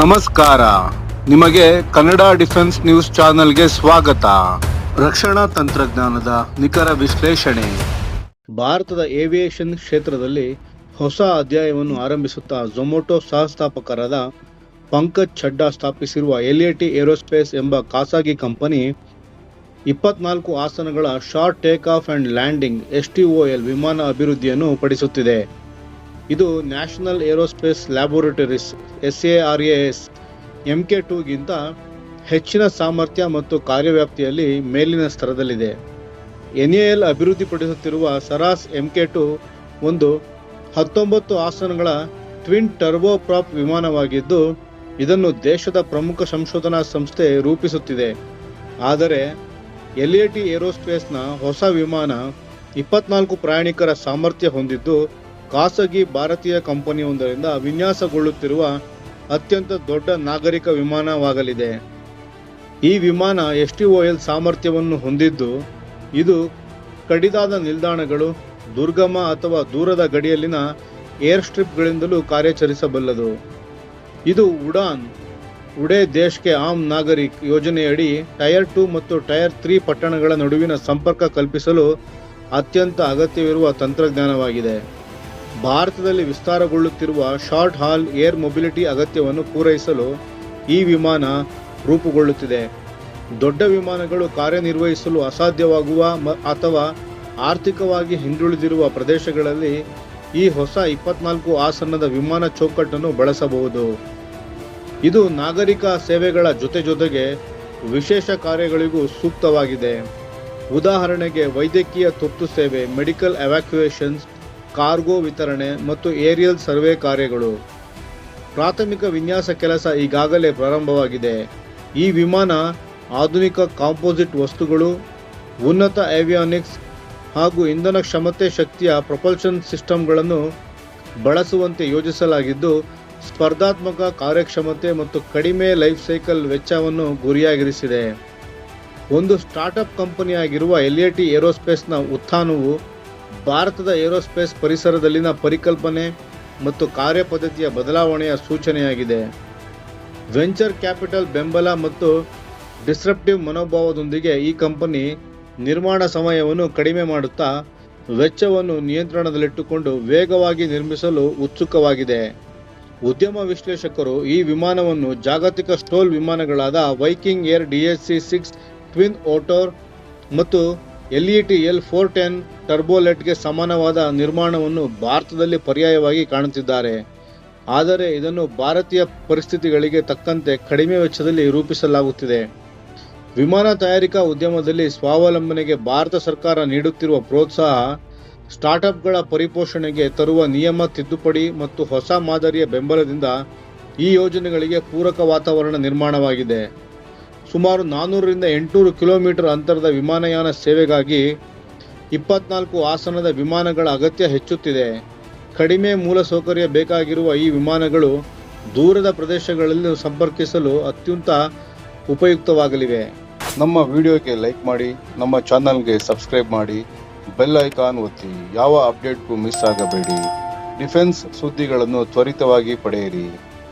ನಮಸ್ಕಾರ. ನಿಮಗೆ Kannada defence news ಚಾನೆಲ್ಗೆ ಸ್ವಾಗತ. ರಕ್ಷಣಾ ತಂತ್ರಜ್ಞಾನದ ನಿಖರ ವಿಶ್ಲೇಷಣೆ. ಭಾರತದ ಏವಿಯೇಷನ್ ಕ್ಷೇತ್ರದಲ್ಲಿ ಹೊಸ ಅಧ್ಯಾಯವನ್ನು ಆರಂಭಿಸುತ್ತಾ ಝೊಮೊಟೊ ಸಹಸ್ಥಾಪಕರಾದ ಪಂಕಜ್ ಛಡ್ಡಾ ಸ್ಥಾಪಿಸಿರುವ ಎಲ್ಎಟಿ ಏರೋಸ್ಪೇಸ್ ಎಂಬ ಖಾಸಗಿ ಕಂಪನಿ, ಇಪ್ಪತ್ನಾಲ್ಕು ಆಸನಗಳ short take off and landing S T O L ವಿಮಾನ ಅಭಿವೃದ್ಧಿಯನ್ನು ಪಡಿಸುತ್ತಿದೆ. ಇದು national aerospace laboratories S A R A S M M K ಟೂಗಿಂತ ಹೆಚ್ಚಿನ ಸಾಮರ್ಥ್ಯ ಮತ್ತು ಕಾರ್ಯವ್ಯಾಪ್ತಿಯಲ್ಲಿ ಮೇಲಿನ ಸ್ತರದಲ್ಲಿದೆ. ಎನ್ಎಎಲ್ ಅಭಿವೃದ್ಧಿಪಡಿಸುತ್ತಿರುವ ಸರಾಸ್ ಎಂಕೆ ಟು ಒಂದು ಹತ್ತೊಂಬತ್ತು ಆಸನಗಳ ಟ್ವಿನ್ ಟರ್ಬೋಪ್ರಾಪ್ ವಿಮಾನವಾಗಿದ್ದು, ಇದನ್ನು ದೇಶದ ಪ್ರಮುಖ ಸಂಶೋಧನಾ ಸಂಸ್ಥೆ ರೂಪಿಸುತ್ತಿದೆ. ಆದರೆ, ಎಲ್ ಎ ಟಿ ಏರೋಸ್ಪೇಸ್ನ ಹೊಸ ವಿಮಾನ ಇಪ್ಪತ್ನಾಲ್ಕು ಪ್ರಯಾಣಿಕರ ಸಾಮರ್ಥ್ಯ ಹೊಂದಿದ್ದು ಖಾಸಗಿ ಭಾರತೀಯ ಕಂಪನಿಯೊಂದರಿಂದ ವಿನ್ಯಾಸಗೊಳ್ಳುತ್ತಿರುವ ಅತ್ಯಂತ ದೊಡ್ಡ ನಾಗರಿಕ ವಿಮಾನವಾಗಲಿದೆ. ಈ ವಿಮಾನ ಎಸ್ಟಿಒಎಲ್ ಸಾಮರ್ಥ್ಯವನ್ನು ಹೊಂದಿದ್ದು, ಇದು ಕಡಿದಾದ ನಿಲ್ದಾಣಗಳು, ದುರ್ಗಮ ಅಥವಾ ದೂರದ ಗಡಿಯಲ್ಲಿನ ಏರ್ ಸ್ಟ್ರಿಪ್ಗಳಿಂದಲೂ ಕಾರ್ಯಾಚರಿಸಬಲ್ಲದು. ಇದು ಉಡಾನ್, ಉಡೇ ದೇಶ್ಗೆ ಆಮ್ ನಾಗರಿಕ್ ಯೋಜನೆಯಡಿ ಟೈರ್ ಟು ಮತ್ತು ಟೈರ್ ತ್ರೀ ಪಟ್ಟಣಗಳ ನಡುವಿನ ಸಂಪರ್ಕ ಕಲ್ಪಿಸಲು ಅತ್ಯಂತ ಅಗತ್ಯವಿರುವ ತಂತ್ರಜ್ಞಾನವಾಗಿದೆ. ಭಾರತದಲ್ಲಿ ವಿಸ್ತಾರಗೊಳ್ಳುತ್ತಿರುವ ಶಾರ್ಟ್ ಹಾಲ್ ಏರ್ ಮೊಬಿಲಿಟಿ ಅಗತ್ಯವನ್ನು ಪೂರೈಸಲು ಈ ವಿಮಾನ ರೂಪುಗೊಳ್ಳುತ್ತಿದೆ. ದೊಡ್ಡ ವಿಮಾನಗಳು ಕಾರ್ಯನಿರ್ವಹಿಸಲು ಅಸಾಧ್ಯವಾಗುವ ಅಥವಾ ಆರ್ಥಿಕವಾಗಿ ಹಿಂದುಳಿದಿರುವ ಪ್ರದೇಶಗಳಲ್ಲಿ ಈ ಹೊಸ ಇಪ್ಪತ್ನಾಲ್ಕು ಆಸನದ ವಿಮಾನ ಚೌಕಟ್ಟನ್ನು ಬಳಸಬಹುದು. ಇದು ನಾಗರಿಕ ಸೇವೆಗಳ ಜೊತೆ ಜೊತೆಗೆ ವಿಶೇಷ ಕಾರ್ಯಗಳಿಗೂ ಸೂಕ್ತವಾಗಿದೆ. ಉದಾಹರಣೆಗೆ ವೈದ್ಯಕೀಯ ತುರ್ತು ಸೇವೆ, ಮೆಡಿಕಲ್ ಎವ್ಯಾಕ್ಯುಯೇಷನ್ಸ್ ಕಾರ್ಗೋ ವಿತರಣೆ ಮತ್ತು ಏರಿಯಲ್ ಸರ್ವೆ ಕಾರ್ಯಗಳು. ಪ್ರಾಥಮಿಕ ವಿನ್ಯಾಸ ಕೆಲಸ ಈಗಾಗಲೇ ಪ್ರಾರಂಭವಾಗಿದೆ. ಈ ವಿಮಾನ ಆಧುನಿಕ ಕಾಂಪೋಸಿಟ್ ವಸ್ತುಗಳು, ಉನ್ನತ ಏವಿಯಾನಿಕ್ಸ್ ಹಾಗೂ ಇಂಧನ ಕ್ಷಮತೆ ಶಕ್ತಿಯ ಪ್ರೊಪಲ್ಷನ್ ಸಿಸ್ಟಮ್ಗಳನ್ನು ಬಳಸುವಂತೆ ಯೋಜಿಸಲಾಗಿದ್ದು, ಸ್ಪರ್ಧಾತ್ಮಕ ಕಾರ್ಯಕ್ಷಮತೆ ಮತ್ತು ಕಡಿಮೆ ಲೈಫ್ ಸೈಕಲ್ ವೆಚ್ಚವನ್ನು ಗುರಿಯಾಗಿರಿಸಿದೆ. ಒಂದು ಸ್ಟಾರ್ಟಪ್ ಕಂಪನಿಯಾಗಿರುವ ಎಲ್ಎಟಿ ಏರೋಸ್ಪೇಸ್ನ ಉತ್ಥಾನವು ಭಾರತದ ಏರೋಸ್ಪೇಸ್ ಪರಿಸರದಲ್ಲಿನ ಪರಿಕಲ್ಪನೆ ಮತ್ತು ಕಾರ್ಯಪದ್ಧತಿಯ ಬದಲಾವಣೆಯ ಸೂಚನೆಯಾಗಿದೆ. ವೆಂಚರ್ ಕ್ಯಾಪಿಟಲ್ ಬೆಂಬಲ ಮತ್ತು ಡಿಸ್ರಪ್ಟಿವ್ ಮನೋಭಾವದೊಂದಿಗೆ ಈ ಕಂಪನಿ ನಿರ್ಮಾಣ ಸಮಯವನ್ನು ಕಡಿಮೆ ಮಾಡುತ್ತಾ ವೆಚ್ಚವನ್ನು ನಿಯಂತ್ರಣದಲ್ಲಿಟ್ಟುಕೊಂಡು ವೇಗವಾಗಿ ನಿರ್ಮಿಸಲು ಉತ್ಸುಕವಾಗಿದೆ. ಉದ್ಯಮ ವಿಶ್ಲೇಷಕರು ಈ ವಿಮಾನವನ್ನು ಜಾಗತಿಕ STOL ವಿಮಾನಗಳಾದ Viking Air DHC six, twin otter ಮತ್ತು ಎಲ್ಇಟಿ ಎಲ್ ಫೋರ್ ಟೆನ್ ಟರ್ಬೋಲೆಟ್ಗೆ ಸಮಾನವಾದ ನಿರ್ಮಾಣವನ್ನು ಭಾರತದಲ್ಲಿ ಪರ್ಯಾಯವಾಗಿ ಕಾಣುತ್ತಿದ್ದಾರೆ. ಆದರೆ ಇದನ್ನು ಭಾರತೀಯ ಪರಿಸ್ಥಿತಿಗಳಿಗೆ ತಕ್ಕಂತೆ ಕಡಿಮೆ ವೆಚ್ಚದಲ್ಲಿ ರೂಪಿಸಲಾಗುತ್ತಿದೆ. ವಿಮಾನ ತಯಾರಿಕಾ ಉದ್ಯಮದಲ್ಲಿ ಸ್ವಾವಲಂಬನೆಗೆ ಭಾರತ ಸರ್ಕಾರ ನೀಡುತ್ತಿರುವ ಪ್ರೋತ್ಸಾಹ, ಸ್ಟಾರ್ಟ್ಅಪ್ಗಳ ಪರಿಪೋಷಣೆಗೆ ತರುವ ನಿಯಮ ತಿದ್ದುಪಡಿ ಮತ್ತು ಹೊಸ ಮಾದರಿಯ ಬೆಂಬಲದಿಂದ ಈ ಯೋಜನೆಗಳಿಗೆ ಪೂರಕ ವಾತಾವರಣ ನಿರ್ಮಾಣವಾಗಿದೆ. ಸುಮಾರು ನಾನ್ನೂರರಿಂದ ಎಂಟುನೂರು ಕಿಲೋಮೀಟರ್ ಅಂತರದ ವಿಮಾನಯಾನ ಸೇವೆಗಾಗಿ ಇಪ್ಪತ್ನಾಲ್ಕು ಆಸನದ ವಿಮಾನಗಳ ಅಗತ್ಯ ಹೆಚ್ಚುತ್ತಿದೆ. ಕಡಿಮೆ ಮೂಲಸೌಕರ್ಯ ಬೇಕಾಗಿರುವ ಈ ವಿಮಾನಗಳು ದೂರದ ಪ್ರದೇಶಗಳಲ್ಲಿ ಸಂಪರ್ಕಿಸಲು ಅತ್ಯಂತ ಉಪಯುಕ್ತವಾಗಲಿವೆ. ನಮ್ಮ ವಿಡಿಯೋಗೆ ಲೈಕ್ ಮಾಡಿ, ನಮ್ಮ ಚಾನಲ್ಗೆ ಸಬ್ಸ್ಕ್ರೈಬ್ ಮಾಡಿ, ಬೆಲ್ ಐಕಾನ್ ಒತ್ತಿ, ಯಾವ ಅಪ್ಡೇಟ್ಗೂ ಮಿಸ್ ಆಗಬೇಡಿ. ಡಿಫೆನ್ಸ್ ಸುದ್ದಿಗಳನ್ನು ತ್ವರಿತವಾಗಿ ಪಡೆಯಿರಿ.